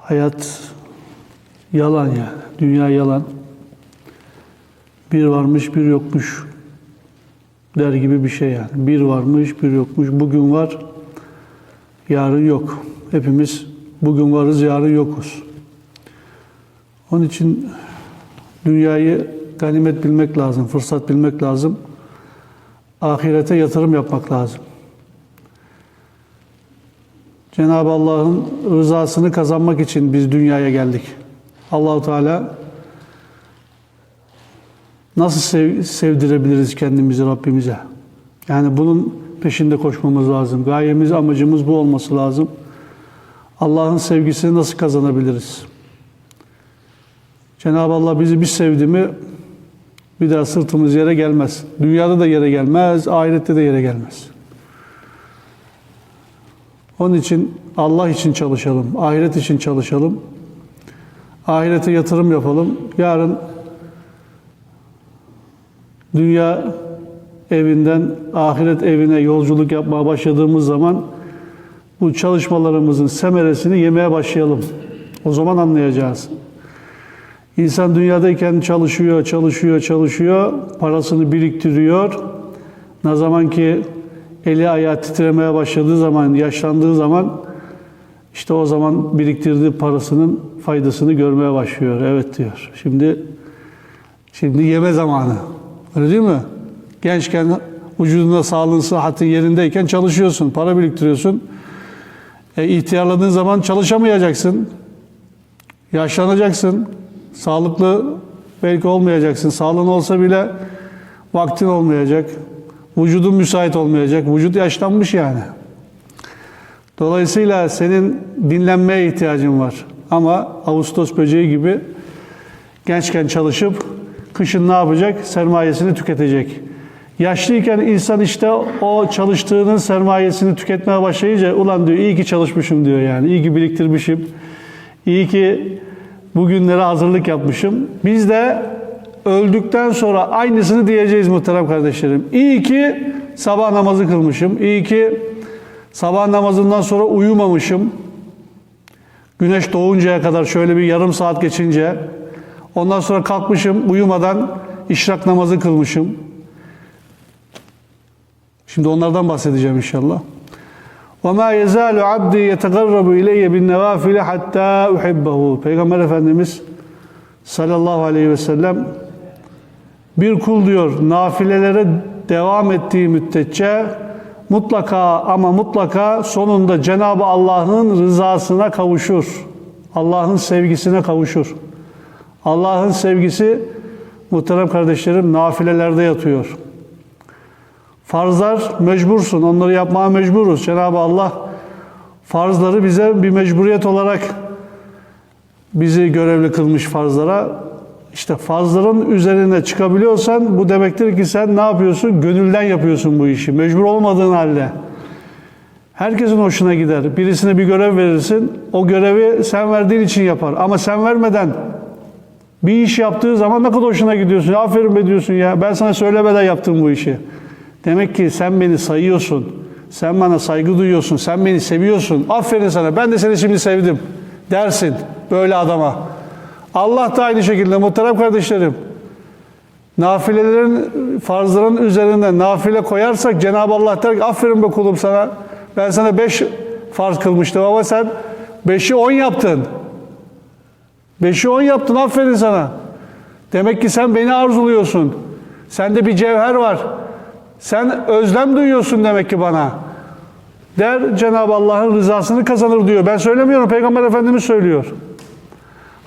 Hayat yalan yani. Dünya yalan. Bir varmış bir yokmuş der gibi bir şey yani. Bir varmış bir yokmuş. Bugün var, yarın yok. Hepimiz bugün varız, yarın yokuz. Onun için dünyayı ganimet bilmek lazım, fırsat bilmek lazım. Ahirete yatırım yapmak lazım. Cenab-ı Allah'ın rızasını kazanmak için biz dünyaya geldik. Allahu Teala nasıl sev- sevdirebiliriz kendimizi Rabbimize? Yani bunun peşinde koşmamız lazım. Gayemiz, amacımız bu olması lazım. Allah'ın sevgisini nasıl kazanabiliriz? Cenab-ı Allah bizi bir sevdi mi bir daha sırtımız yere gelmez. Dünyada da yere gelmez, ahirette de yere gelmez. Onun için Allah için çalışalım, ahiret için çalışalım. Ahirete yatırım yapalım. Yarın dünya evinden ahiret evine yolculuk yapmaya başladığımız zaman bu çalışmalarımızın semeresini yemeye başlayalım. O zaman anlayacağız. İnsan dünyadayken çalışıyor, çalışıyor, çalışıyor, parasını biriktiriyor. Ne zaman ki eli ayağı titremeye başladığı zaman, yaşlandığı zaman işte o zaman biriktirdiği parasının faydasını görmeye başlıyor. Evet diyor. Şimdi şimdi yeme zamanı. Öyle değil mi? Gençken vücudunda sağlığın, sıhhatin yerindeyken çalışıyorsun, para biriktiriyorsun. E, ihtiyarladığın zaman çalışamayacaksın. Yaşlanacaksın. Sağlıklı belki olmayacaksın. Sağlığın olsa bile vaktin olmayacak. Vücudun müsait olmayacak. Vücut yaşlanmış yani. Dolayısıyla senin dinlenmeye ihtiyacın var. Ama Ağustos böceği gibi gençken çalışıp kışın ne yapacak? Sermayesini tüketecek. Yaşlıyken insan işte o çalıştığının sermayesini tüketmeye başlayınca ulan diyor iyi ki çalışmışım diyor yani. İyi ki biriktirmişim. İyi ki bugünlere hazırlık yapmışım. Biz de öldükten sonra aynısını diyeceğiz muhterem kardeşlerim. İyi ki sabah namazı kılmışım. İyi ki sabah namazından sonra uyumamışım. Güneş doğuncaya kadar şöyle bir yarım saat geçince ondan sonra kalkmışım uyumadan işrak namazı kılmışım. Şimdi onlardan bahsedeceğim inşallah. وَمَا يَزَالُ عَبْدِي يَتَقَرَّبُ اِلَيَّ بِالنَّوَافِلِ حَتَّى اُحِبَّهُ Peygamber Efendimiz sallallahu aleyhi ve sellem bir kul diyor nafilelere devam ettiği müddetçe mutlaka ama mutlaka sonunda Cenab-ı Allah'ın rızasına kavuşur. Allah'ın sevgisine kavuşur. Allah'ın sevgisi muhterem kardeşlerim nafilelerde yatıyor. Farzlar mecbursun. Onları yapmaya mecburuz. Cenab-ı Allah farzları bize bir mecburiyet olarak bizi görevli kılmış farzlara. İşte farzların üzerine çıkabiliyorsan bu demektir ki sen ne yapıyorsun? Gönülden yapıyorsun bu işi. Mecbur olmadığın halde. Herkesin hoşuna gider. Birisine bir görev verirsin. O görevi sen verdiğin için yapar. Ama sen vermeden bir iş yaptığı zaman ne kadar hoşuna gidiyorsun. Aferin be diyorsun ya. Ben sana söylemeden yaptım bu işi. Demek ki sen beni sayıyorsun. Sen bana saygı duyuyorsun. Sen beni seviyorsun. Aferin sana. Ben de seni şimdi sevdim. Dersin böyle adama. Allah da aynı şekilde muhterem kardeşlerim. Nafilelerin, farzların üzerine nafile koyarsak Cenab-ı Allah der ki aferin be kulum sana. Ben sana beş farz kılmıştım ama sen beşi on yaptın. Beşi on yaptın aferin sana. Demek ki sen beni arzuluyorsun. Sende bir cevher var. Sen özlem duyuyorsun demek ki bana. Der Cenab-ı Allah'ın rızasını kazanır diyor. Ben söylemiyorum. Peygamber Efendimiz söylüyor.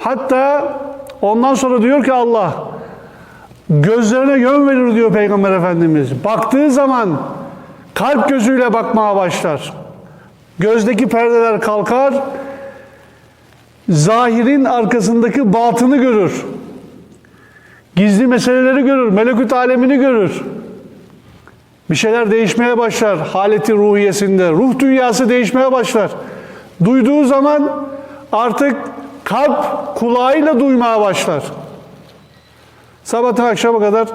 Hatta ondan sonra diyor ki Allah gözlerine yön verir diyor Peygamber Efendimiz. Baktığı zaman kalp gözüyle bakmaya başlar. Gözdeki perdeler kalkar. Zahirin arkasındaki batını görür. Gizli meseleleri görür. Melekut alemini görür. Bir şeyler değişmeye başlar haleti ruhiyesinde. Ruh dünyası değişmeye başlar. Duyduğu zaman artık kalp kulağıyla duymaya başlar. Sabahtan akşama kadar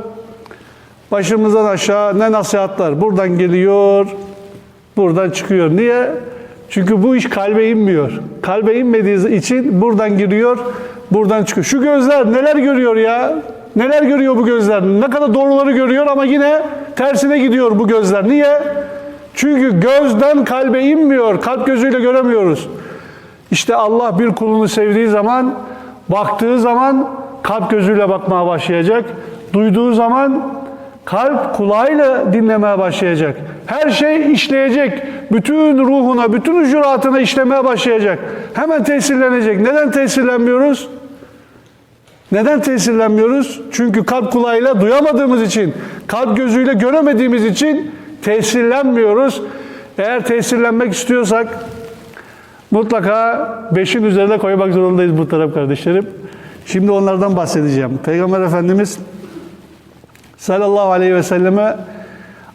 başımızdan aşağı ne nasihatler. Buradan geliyor, buradan çıkıyor. Niye? Çünkü bu iş kalbe inmiyor. Kalbe inmediği için buradan giriyor, buradan çıkıyor. Şu gözler neler görüyor ya? Neler görüyor bu gözler? Ne kadar doğruları görüyor ama yine tersine gidiyor bu gözler. Niye? Çünkü gözden kalbe inmiyor. Kalp gözüyle göremiyoruz. İşte Allah bir kulunu sevdiği zaman, baktığı zaman kalp gözüyle bakmaya başlayacak. Duyduğu zaman kalp kulağıyla dinlemeye başlayacak. Her şey işleyecek. Bütün ruhuna, bütün hücuratına işlemeye başlayacak. Hemen tesirlenecek. Neden tesirlenmiyoruz? Neden tesirlenmiyoruz? Çünkü kalp kulağıyla duyamadığımız için, kalp gözüyle göremediğimiz için tesirlenmiyoruz. Eğer tesirlenmek istiyorsak mutlaka beşin üzerine koymak zorundayız bu taraf kardeşlerim. Şimdi onlardan bahsedeceğim. Peygamber Efendimiz sallallahu aleyhi ve selleme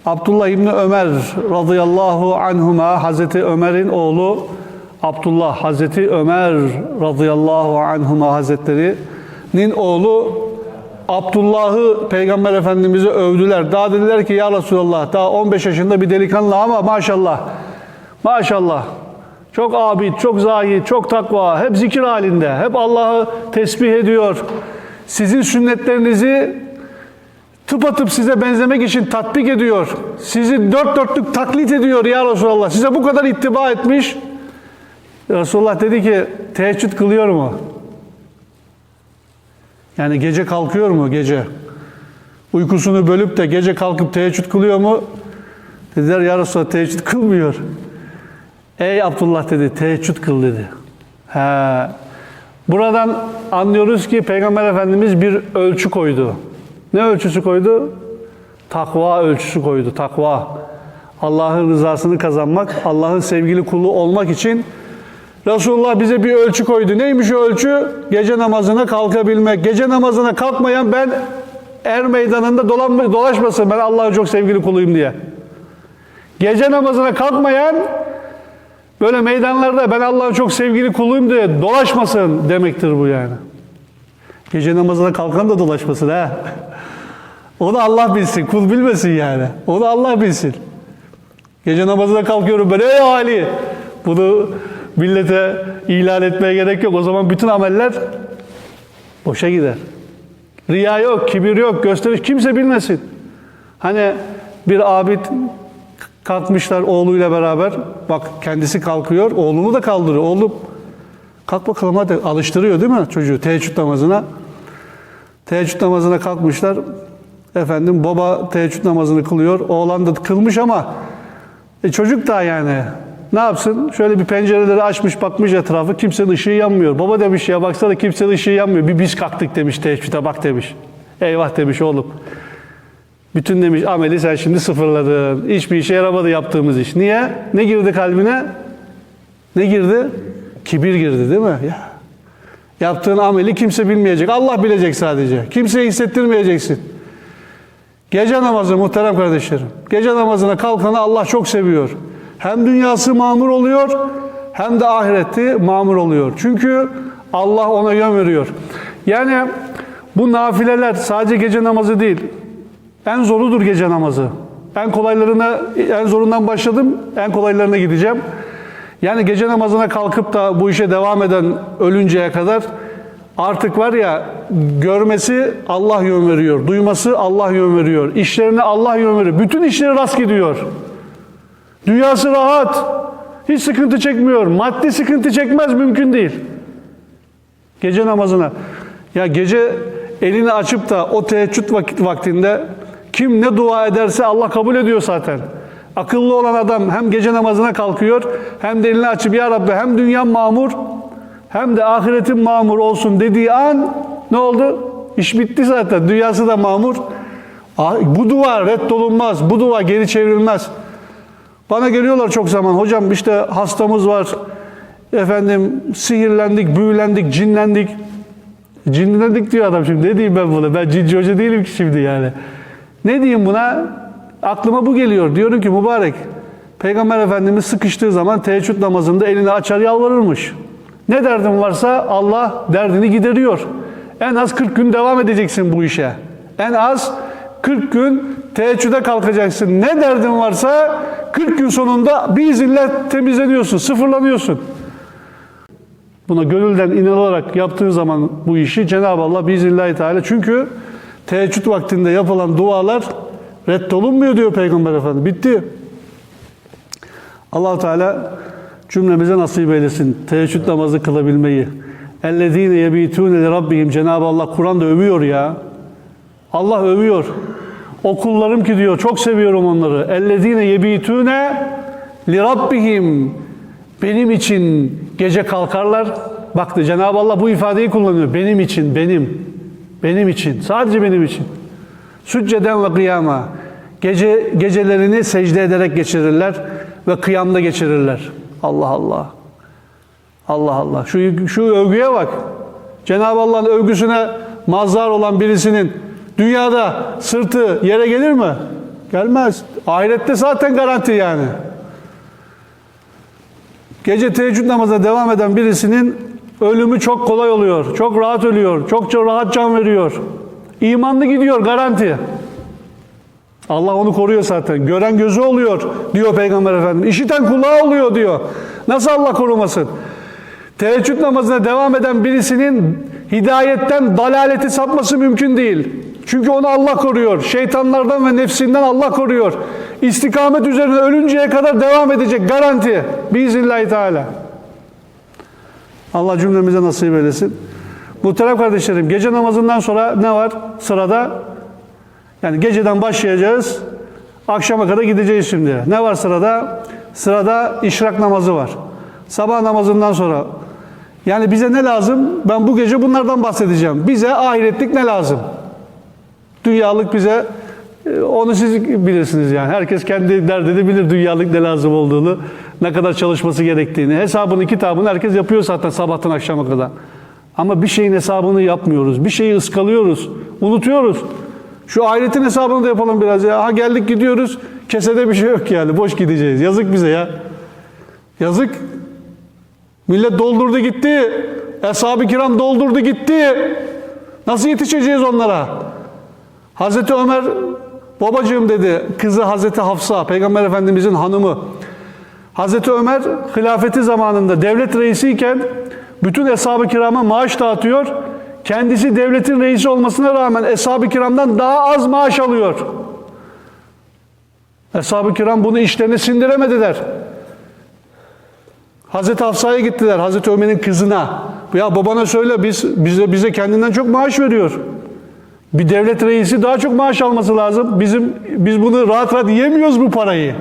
Abdullah İbni Ömer radıyallahu anhuma Hazreti Ömer'in oğlu Abdullah Hazreti Ömer radıyallahu anhuma Hazretleri'nin oğlu Abdullah'ı Peygamber Efendimiz'e övdüler. Daha dediler ki ya Resulallah daha 15 yaşında bir delikanlı ama maşallah maşallah çok abid, çok zahid, çok takva, hep zikir halinde, hep Allah'ı tesbih ediyor. Sizin sünnetlerinizi tıpatıp size benzemek için tatbik ediyor. Sizi dört dörtlük taklit ediyor ya Resulallah. Size bu kadar ittiba etmiş. Resulullah dedi ki teheccüd kılıyor mu? Yani gece kalkıyor mu gece? Uykusunu bölüp de gece kalkıp teheccüd kılıyor mu? Dediler ya Resulallah teheccüd kılmıyor. Ey Abdullah dedi teheccüd kıl dedi. He. Buradan anlıyoruz ki Peygamber Efendimiz bir ölçü koydu. Ne ölçüsü koydu? Takva ölçüsü koydu. Takva. Allah'ın rızasını kazanmak, Allah'ın sevgili kulu olmak için Resulullah bize bir ölçü koydu. Neymiş o ölçü? Gece namazına kalkabilmek. Gece namazına kalkmayan ben er meydanında dolan, dolaşmasın. Ben Allah'ın çok sevgili kuluyum diye. Gece namazına kalkmayan böyle meydanlarda ben Allah'ın çok sevgili kuluyum diye dolaşmasın demektir bu yani. Gece namazına kalkan da dolaşmasın ha. Onu Allah bilsin, kul bilmesin yani. Onu Allah bilsin. Gece namazına kalkıyorum ben, ey Ali! Bunu millete ilan etmeye gerek yok. O zaman bütün ameller boşa gider. Riya yok, kibir yok, gösteriş kimse bilmesin. Hani bir abid kalkmışlar oğluyla beraber. Bak kendisi kalkıyor, oğlunu da kaldırıyor. Oğlum kalk bakalım hadi alıştırıyor değil mi çocuğu teheccüd namazına. Teheccüd namazına kalkmışlar. Efendim baba teheccüd namazını kılıyor. Oğlan da kılmış ama e, çocuk da yani ne yapsın? Şöyle bir pencereleri açmış bakmış etrafı kimsenin ışığı yanmıyor. Baba demiş ya baksana kimsenin ışığı yanmıyor. Bir biz kalktık demiş teheccüde bak demiş. Eyvah demiş oğlum. Bütün demiş ameli sen şimdi sıfırladın. Hiçbir işe yaramadı yaptığımız iş. Niye? Ne girdi kalbine? Ne girdi? Kibir girdi değil mi? Ya. Yaptığın ameli kimse bilmeyecek. Allah bilecek sadece. Kimseye hissettirmeyeceksin. Gece namazı muhterem kardeşlerim. Gece namazına kalkanı Allah çok seviyor. Hem dünyası mamur oluyor hem de ahireti mamur oluyor. Çünkü Allah ona yön veriyor. Yani bu nafileler sadece gece namazı değil. En zorudur gece namazı. En kolaylarına, en zorundan başladım, en kolaylarına gideceğim. Yani gece namazına kalkıp da bu işe devam eden ölünceye kadar artık var ya görmesi Allah yön veriyor, duyması Allah yön veriyor, işlerine Allah yön veriyor. Bütün işleri rast gidiyor. Dünyası rahat, hiç sıkıntı çekmiyor. Maddi sıkıntı çekmez mümkün değil. Gece namazına. Ya gece elini açıp da o teheccüd vakit vaktinde kim ne dua ederse Allah kabul ediyor zaten. Akıllı olan adam hem gece namazına kalkıyor hem de elini açıp ya Rabbi hem dünyam mamur hem de ahiretim mamur olsun dediği an ne oldu? İş bitti zaten. Dünyası da mamur. Bu dua reddolunmaz. Bu dua geri çevrilmez. Bana geliyorlar çok zaman. Hocam işte hastamız var. Efendim sihirlendik, büyülendik, cinlendik. Cinlendik diyor adam şimdi. Ne diyeyim ben buna? Ben cinci hoca değilim ki şimdi yani. Ne diyeyim buna? Aklıma bu geliyor. Diyorum ki mübarek. Peygamber Efendimiz sıkıştığı zaman teheccüd namazında elini açar yalvarırmış. Ne derdin varsa Allah derdini gideriyor. En az 40 gün devam edeceksin bu işe. En az 40 gün teheccüde kalkacaksın. Ne derdin varsa 40 gün sonunda biiznillah temizleniyorsun, sıfırlanıyorsun. Buna gönülden inanarak yaptığın zaman bu işi Cenab-ı Allah biiznillahü teala çünkü teheccüd vaktinde yapılan dualar reddolunmuyor diyor Peygamber Efendimiz. Bitti. allah Teala cümlemize nasip eylesin. Teheccüd namazı kılabilmeyi. اَلَّذ۪ينَ يَب۪يتُونَ لِرَبِّهِمْ Cenab-ı Allah Kur'an'da övüyor ya. Allah övüyor. O kullarım ki diyor çok seviyorum onları. اَلَّذ۪ينَ يَب۪يتُونَ لِرَبِّهِمْ Benim için gece kalkarlar. Baktı Cenab-ı Allah bu ifadeyi kullanıyor. Benim için, benim. Benim için. Sadece benim için. Sücceden ve kıyama. Gece, gecelerini secde ederek geçirirler ve kıyamda geçirirler. Allah Allah. Allah Allah. Şu, şu övgüye bak. Cenab-ı Allah'ın övgüsüne mazhar olan birisinin dünyada sırtı yere gelir mi? Gelmez. Ahirette zaten garanti yani. Gece teheccüd namazına devam eden birisinin ölümü çok kolay oluyor. Çok rahat ölüyor. Çok rahat can veriyor. İmanlı gidiyor garanti. Allah onu koruyor zaten. Gören gözü oluyor diyor Peygamber Efendimiz. İşiten kulağı oluyor diyor. Nasıl Allah korumasın? Teheccüd namazına devam eden birisinin hidayetten dalaleti sapması mümkün değil. Çünkü onu Allah koruyor. Şeytanlardan ve nefsinden Allah koruyor. İstikamet üzerine ölünceye kadar devam edecek garanti. Biiznillahü Teala. Allah cümlemize nasip eylesin. Muhterem kardeşlerim gece namazından sonra ne var sırada? Yani geceden başlayacağız. Akşama kadar gideceğiz şimdi. Ne var sırada? Sırada işrak namazı var. Sabah namazından sonra. Yani bize ne lazım? Ben bu gece bunlardan bahsedeceğim. Bize ahiretlik ne lazım? Dünyalık bize e, onu siz bilirsiniz yani. Herkes kendi derdini bilir dünyalık ne lazım olduğunu, ne kadar çalışması gerektiğini. Hesabını, kitabını herkes yapıyor zaten sabahtan akşama kadar. Ama bir şeyin hesabını yapmıyoruz. Bir şeyi ıskalıyoruz, unutuyoruz. Şu ahiretin hesabını da yapalım biraz ya. Ha geldik gidiyoruz, kesede bir şey yok yani. Boş gideceğiz. Yazık bize ya. Yazık. Millet doldurdu gitti. Eshab-ı kiram doldurdu gitti. Nasıl yetişeceğiz onlara? Hazreti Ömer babacığım dedi kızı Hazreti Hafsa Peygamber Efendimizin hanımı. Hazreti Ömer hilafeti zamanında devlet reisiyken bütün eshab-ı kirama maaş dağıtıyor. Kendisi devletin reisi olmasına rağmen eshab-ı kiramdan daha az maaş alıyor. Eshab-ı kiram bunu işlerine sindiremediler. Hazreti Hafsa'ya gittiler, Hazreti Ömer'in kızına. Ya babana söyle biz bize bize kendinden çok maaş veriyor. Bir devlet reisi daha çok maaş alması lazım. Bizim biz bunu rahat rahat yiyemiyoruz bu parayı.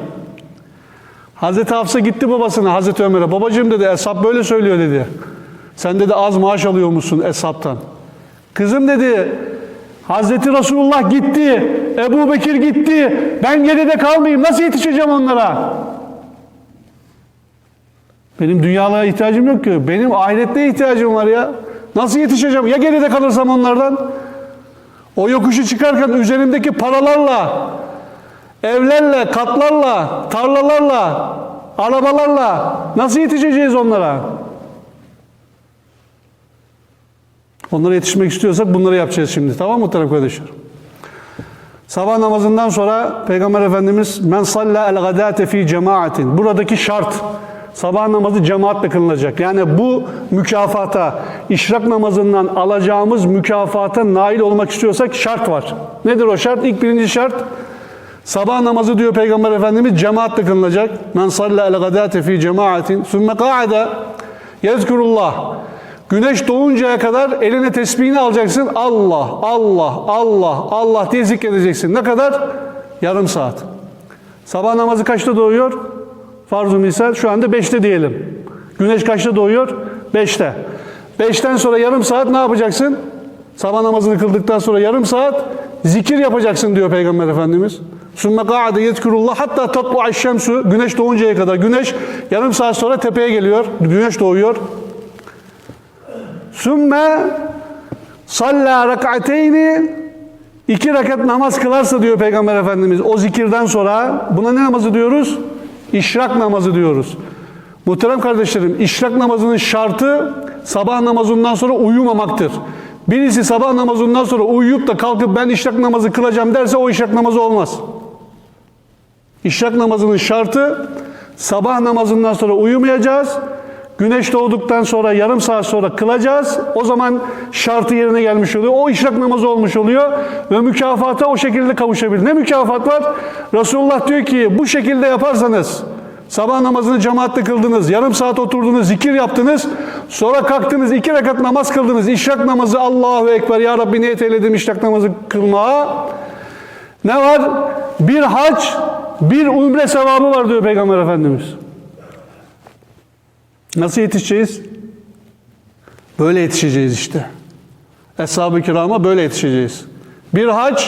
Hazreti Hafsa gitti babasına, Hazreti Ömer'e. Babacığım dedi, Eshab böyle söylüyor dedi. Sen dedi az maaş alıyor musun Eshab'tan? Kızım dedi, Hazreti Resulullah gitti, Ebu Bekir gitti. Ben geride kalmayayım, nasıl yetişeceğim onlara? Benim dünyalığa ihtiyacım yok ki. Benim ahirette ihtiyacım var ya. Nasıl yetişeceğim? Ya geride kalırsam onlardan? O yokuşu çıkarken üzerimdeki paralarla, evlerle, katlarla, tarlalarla, arabalarla nasıl yetişeceğiz onlara? Onlara yetişmek istiyorsak bunları yapacağız şimdi. Tamam mı muhterem kardeşler? Sabah namazından sonra Peygamber Efendimiz men salla el gadate fi cemaatin. Buradaki şart sabah namazı cemaatle kılınacak. Yani bu mükafata, işrak namazından alacağımız mükafata nail olmak istiyorsak şart var. Nedir o şart? İlk birinci şart sabah namazı diyor Peygamber Efendimiz cemaatle kılınacak. Men salla el gadate fi cemaatin. Sümme ka'ada yezkurullah. Güneş doğuncaya kadar eline tesbihini alacaksın. Allah, Allah, Allah, Allah diye zikredeceksin. Ne kadar? Yarım saat. Sabah namazı kaçta doğuyor? Farz-ı misal şu anda 5'te diyelim. Güneş kaçta doğuyor? 5'te. 5'ten sonra yarım saat ne yapacaksın? Sabah namazını kıldıktan sonra yarım saat zikir yapacaksın diyor Peygamber Efendimiz. Sümme ka'ade yetkurullah hatta tatlu'a şemsu güneş doğuncaya kadar. Güneş yarım saat sonra tepeye geliyor. Güneş doğuyor. Sümme salla rak'ateyni iki rekat namaz kılarsa diyor Peygamber Efendimiz o zikirden sonra buna ne namazı diyoruz? İşrak namazı diyoruz. Muhterem kardeşlerim işrak namazının şartı sabah namazından sonra uyumamaktır. Birisi sabah namazından sonra uyuyup da kalkıp ben işrak namazı kılacağım derse o işrak namazı olmaz. İşrak namazının şartı sabah namazından sonra uyumayacağız. Güneş doğduktan sonra yarım saat sonra kılacağız. O zaman şartı yerine gelmiş oluyor. O işrak namazı olmuş oluyor ve mükafata o şekilde kavuşabilir. Ne mükafat var? Resulullah diyor ki bu şekilde yaparsanız sabah namazını cemaatle kıldınız, yarım saat oturdunuz, zikir yaptınız, sonra kalktınız, iki rekat namaz kıldınız, işrak namazı Allahu Ekber ya Rabbi niyet eyledim işrak namazı kılmaya. Ne var? Bir hac, bir umre sevabı var diyor Peygamber Efendimiz. Nasıl yetişeceğiz? Böyle yetişeceğiz işte. Eshab-ı kirama böyle yetişeceğiz. Bir hac,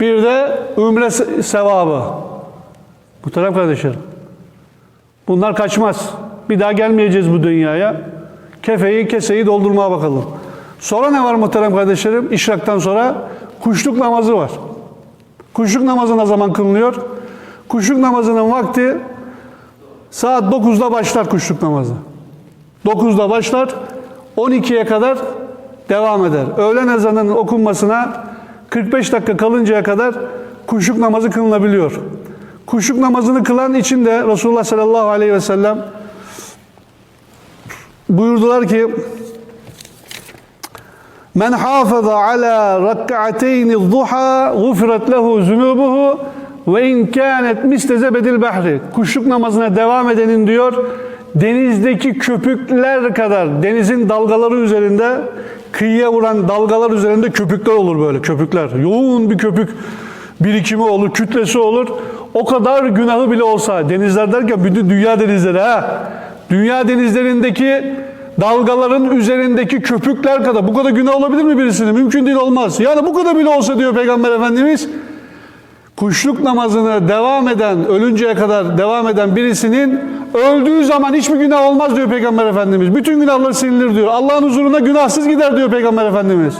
bir de umre se- sevabı. Bu taraf kardeşlerim. Bunlar kaçmaz. Bir daha gelmeyeceğiz bu dünyaya. Kefeyi, keseyi doldurmaya bakalım. Sonra ne var muhterem kardeşlerim? İşraktan sonra kuşluk namazı var. Kuşluk namazı ne zaman kılınıyor? Kuşluk namazının vakti saat 9'da başlar kuşluk namazı. 9'da başlar, 12'ye kadar devam eder. Öğlen ezanının okunmasına 45 dakika kalıncaya kadar kuşluk namazı kılınabiliyor. Kuşluk namazını kılan için de Resulullah sallallahu aleyhi ve sellem buyurdular ki Men hafaza ala rak'ateyni zuha gufiret lehu zunubuhu ve in kânet misle zebedil bahri. Kuşluk namazına devam edenin diyor denizdeki köpükler kadar denizin dalgaları üzerinde kıyıya vuran dalgalar üzerinde köpükler olur böyle köpükler. Yoğun bir köpük birikimi olur, kütlesi olur. O kadar günahı bile olsa denizler derken bütün dünya denizleri ha. Dünya denizlerindeki dalgaların üzerindeki köpükler kadar bu kadar günah olabilir mi birisinin? Mümkün değil olmaz. Yani bu kadar bile olsa diyor Peygamber Efendimiz kuşluk namazını devam eden, ölünceye kadar devam eden birisinin öldüğü zaman hiçbir günah olmaz diyor Peygamber Efendimiz. Bütün günahları silinir diyor. Allah'ın huzuruna günahsız gider diyor Peygamber Efendimiz.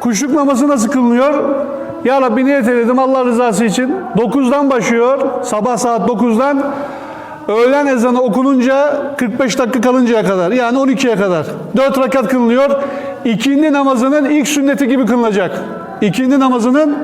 Kuşluk namazı nasıl kılınıyor? Ya Rabbi niyet eyledim Allah rızası için. 9'dan başlıyor. Sabah saat 9'dan öğlen ezanı okununca 45 dakika kalıncaya kadar. Yani 12'ye kadar. 4 rekat kılınıyor. İkindi namazının ilk sünneti gibi kılınacak. İkindi namazının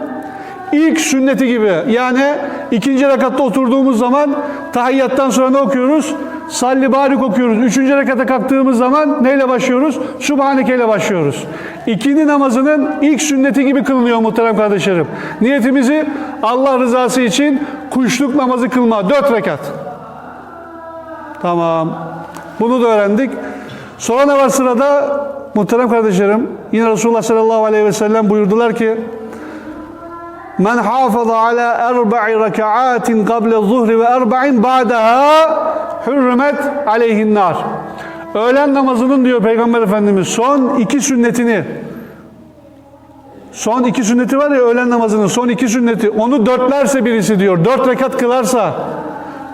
ilk sünneti gibi. Yani ikinci rekatta oturduğumuz zaman tahiyyattan sonra ne okuyoruz? Salli barik okuyoruz. Üçüncü rekata kalktığımız zaman neyle başlıyoruz? Subhaneke ile başlıyoruz. İkindi namazının ilk sünneti gibi kılınıyor muhterem kardeşlerim. Niyetimizi Allah rızası için kuşluk namazı kılma. Dört rekat. Tamam. Bunu da öğrendik. Sonra ne var sırada? Muhterem kardeşlerim, yine Resulullah sallallahu aleyhi ve sellem buyurdular ki Men hafaza ala erba'i rekaatin kable zuhri ve erba'in ba'daha hürrimet aleyhin nar. Öğlen namazının diyor Peygamber Efendimiz son iki sünnetini son iki sünneti var ya öğlen namazının son iki sünneti onu dörtlerse birisi diyor dört rekat kılarsa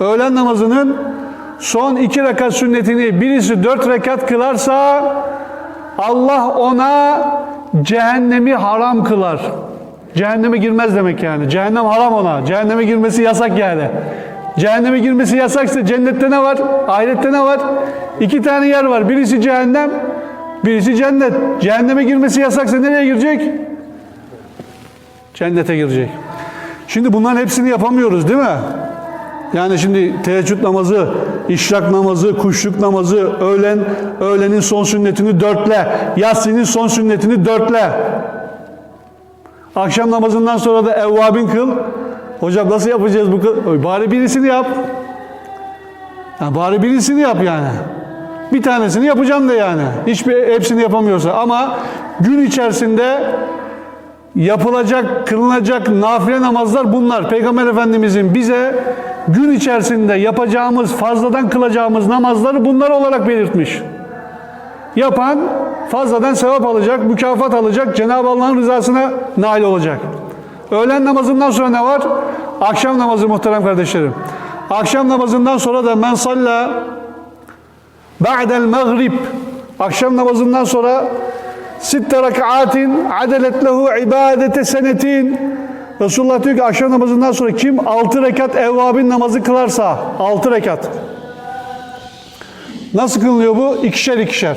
öğlen namazının son iki rekat sünnetini birisi dört rekat kılarsa Allah ona cehennemi haram kılar. Cehenneme girmez demek yani. Cehennem haram ona. Cehenneme girmesi yasak yani. Cehenneme girmesi yasaksa cennette ne var? Ahirette ne var? İki tane yer var. Birisi cehennem, birisi cennet. Cehenneme girmesi yasaksa nereye girecek? Cennete girecek. Şimdi bunların hepsini yapamıyoruz değil mi? Yani şimdi teheccüd namazı, işrak namazı, kuşluk namazı, öğlen, öğlenin son sünnetini dörtle, yatsinin son sünnetini dörtle. Akşam namazından sonra da evvabin kıl. Hocam nasıl yapacağız bu kıl? Bari birisini yap. Ya bari birisini yap yani. Bir tanesini yapacağım da yani. Hiçbir hepsini yapamıyorsa ama gün içerisinde yapılacak, kılınacak nafile namazlar bunlar. Peygamber Efendimizin bize gün içerisinde yapacağımız, fazladan kılacağımız namazları bunlar olarak belirtmiş. Yapan fazladan sevap alacak, mükafat alacak, Cenab-ı Allah'ın rızasına nail olacak. Öğlen namazından sonra ne var? Akşam namazı muhterem kardeşlerim. Akşam namazından sonra da men salla ba'del mağrib akşam namazından sonra sitte rekaatin adelet lehu ibadete senetin Resulullah diyor ki akşam namazından sonra kim 6 rekat evvabin namazı kılarsa 6 rekat Nasıl kılınıyor bu? İkişer ikişer.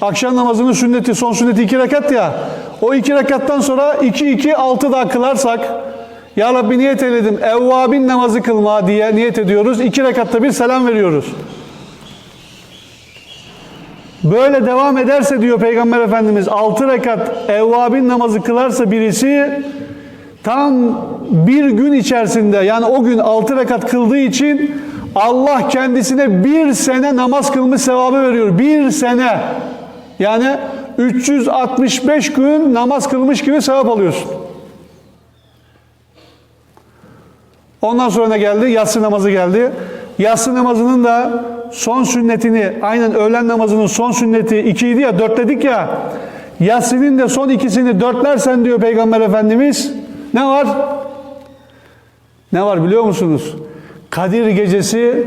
Akşam namazının sünneti, son sünneti iki rekat ya. O iki rekattan sonra iki iki altı daha kılarsak Ya Rabbi niyet eyledim evvabin namazı kılma diye niyet ediyoruz. İki rekatta bir selam veriyoruz. Böyle devam ederse diyor Peygamber Efendimiz 6 rekat evvabin namazı kılarsa birisi tam bir gün içerisinde yani o gün 6 rekat kıldığı için Allah kendisine bir sene namaz kılmış sevabı veriyor. Bir sene. Yani 365 gün namaz kılmış gibi sevap alıyorsun. Ondan sonra ne geldi? Yatsı namazı geldi. Yatsı namazının da son sünnetini, aynen öğlen namazının son sünneti 2 idi ya, 4 dedik ya. Yatsının de son ikisini dörtlersen diyor Peygamber Efendimiz. Ne var? Ne var biliyor musunuz? Kadir gecesi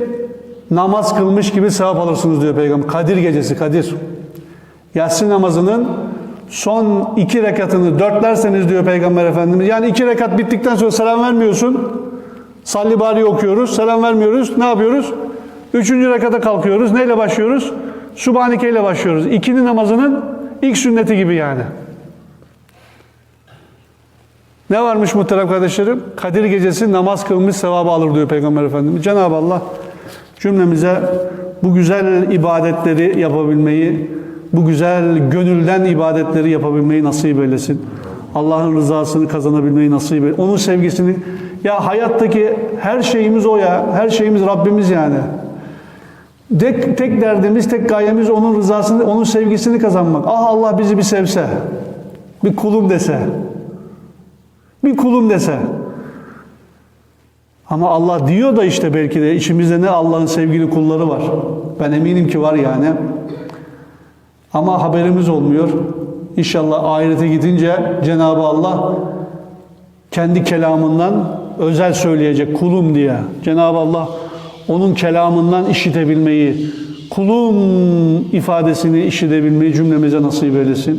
namaz kılmış gibi sevap alırsınız diyor Peygamber. Kadir gecesi, Kadir. Yatsı namazının son iki rekatını dörtlerseniz diyor Peygamber Efendimiz. Yani iki rekat bittikten sonra selam vermiyorsun. Salli bari okuyoruz, selam vermiyoruz. Ne yapıyoruz? Üçüncü rekata kalkıyoruz. Neyle başlıyoruz? Subhaneke ile başlıyoruz. İkindi namazının ilk sünneti gibi yani. Ne varmış muhterem kardeşlerim? Kadir gecesi namaz kılmış sevabı alır diyor Peygamber Efendimiz. Cenab-ı Allah cümlemize bu güzel ibadetleri yapabilmeyi, bu güzel gönülden ibadetleri yapabilmeyi nasip eylesin. Allah'ın rızasını kazanabilmeyi nasip eylesin. Onun sevgisini, ya hayattaki her şeyimiz o ya, her şeyimiz Rabbimiz yani. Tek, tek derdimiz, tek gayemiz onun rızasını, onun sevgisini kazanmak. Ah Allah bizi bir sevse, bir kulum dese, bir kulum dese. Ama Allah diyor da işte belki de içimizde ne Allah'ın sevgili kulları var. Ben eminim ki var yani. Ama haberimiz olmuyor. İnşallah ahirete gidince Cenab-ı Allah kendi kelamından özel söyleyecek kulum diye. Cenab-ı Allah onun kelamından işitebilmeyi, kulum ifadesini işitebilmeyi cümlemize nasip eylesin.